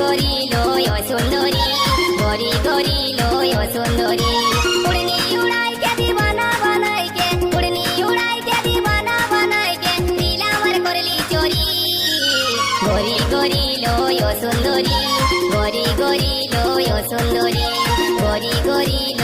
গরিল সুন্দরী গরি গরিল সুন্দরী। উড়নি উড়াই কে দিবানা বানাই কে উড়নি উড়াই কে দিবানা বানাই কে নীলামার করলি চোরি গরি গরিল সুন্দরী। গরি গরিল সুন্দরী গরি গরিল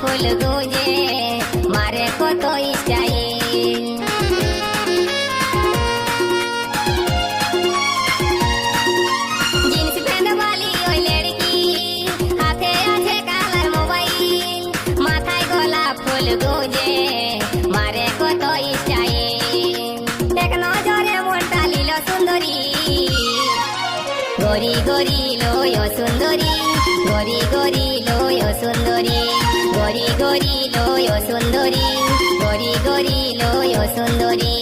ফুল গুজে মারে কত স্টাইল। গরি গরি লয় সুন্দরী গরি গরি সুন্দরী গরি লয় সুন্দরী গরি গরি লয় সুন্দরী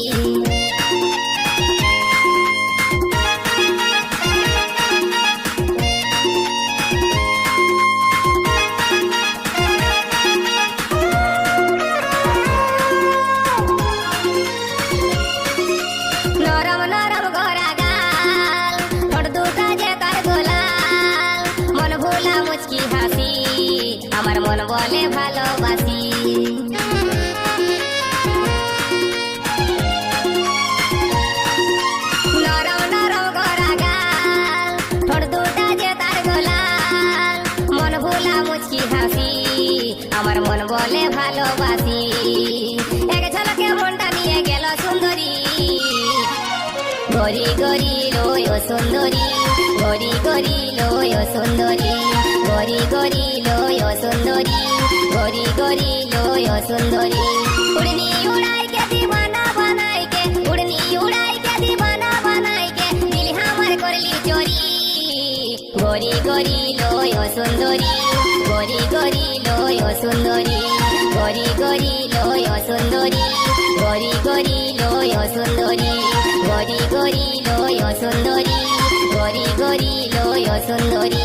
নরম নরম পাগল বলে ভালোবাসি আমার মন বলে ভালোবাসি। এক ঝলকে মনটা নিয়ে গেল সুন্দরী। গরি গরি লয় সুন্দরী গরি গরি লয় সুন্দরী। গরি গরি লয় সুন্দরী, গরি গরি লয় সুন্দরী। উড়নি উড়াই কে দিবানা বানাই কে উড়নি উড়াই কে দিবানা বানাই কে দিল হামার করলি চোরি। গরি গরি লয় সুন্দরী, গরি গরি লয় সুন্দরী, গরি গরি লয় সুন্দরী, গরি গরি লয় সুন্দরী, গরি গরি লয় সুন্দরী, গরি গরি লয় সুন্দরী।